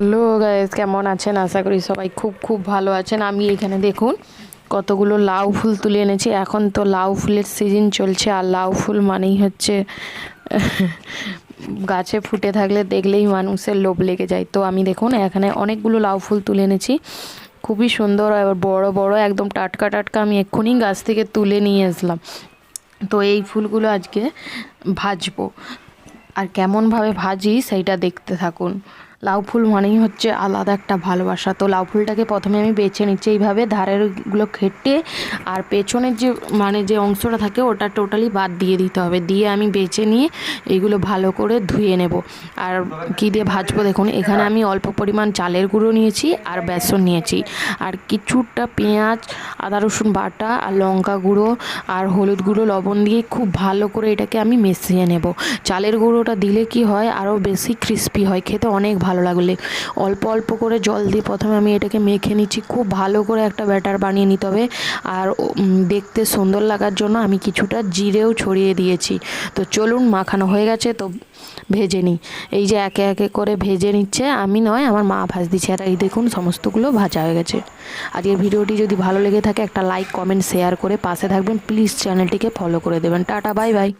Hello guys কেমন আছেন? আশা করি সবাই খুব খুব ভালো আছেন। আমি এখানে দেখুন, কতগুলো লাউ ফুল তুলে এনেছি। এখন তো লাউ ফুলের সিজন চলছে, আর লাউ ফুল মানেই হচ্ছে, গাছে ফুটে থাকলে দেখলেই মানুষের লোভ লেগে যায়। তো আমি দেখুন, এখানে অনেকগুলো লাউ ফুল তুলে এনেছি। খুবই সুন্দর আর বড় বড়, একদম টাটকা টাটকা আমি এক্ষুনি গাছ থেকে তুলে নিয়ে আসলাম। তো এই ফুলগুলো আজকে ভাজবো। আর কেমনভাবে ভাজি, সেইটা দেখতে থাকুন। লাউ ফুল মানেই হচ্ছে আলাদা একটা ভালোবাসা। তো লাউ ফুলটাকে প্রথমে আমি বেছে নিচ্ছি এইভাবে, ধারেরগুলো খেটে আর পেছনের যে মানে যে অংশটা থাকে ওটা টোটালি বাদ দিয়ে দিতে হবে। দিয়ে আমি বেছে নিয়ে এগুলো ভালো করে ধুয়ে নেব। আর কী দিয়ে ভাজবো দেখুন, এখানে আমি অল্প পরিমাণ চালের গুঁড়ো নিয়েছি আর বেসন নিয়েছি। আর কিছুটা পেঁয়াজ, আদা রসুন বাটা আর লঙ্কা গুঁড়ো আর হলুদ গুঁড়ো, লবণ দিয়ে খুব ভালো করে এটাকে আমি মিশিয়ে নেব। চালের গুঁড়োটা দিলে কি হয়, আরও বেশি ক্রিস্পি হয়, খেতে অনেক ভালো লাগলে। অল্প অল্প করে জল দিয়ে প্রথমে আমি এটাকে মেখে নিচ্ছি। খুব ভালো করে একটা ব্যাটার বানিয়ে নিতে হবে। আর দেখতে সুন্দর লাগার জন্য আমি কিছুটা জিরেও ছড়িয়ে দিয়েছি। তো চলুন, মাখানো হয়ে গেছে, তো ভেজে নিই। এই যে একে একে করে ভেজে নিচ্ছে, আমি নয়, আমার মা ভাজ দিচ্ছে আর এই দেখুন, সমস্তগুলো ভাজা হয়ে গেছে। আজকের ভিডিওটি যদি ভালো লেগে থাকে, একটা লাইক, কমেন্ট, শেয়ার করে পাশে থাকবেন। প্লিজ চ্যানেলটিকে ফলো করে দেবেন। Tata, bye bye.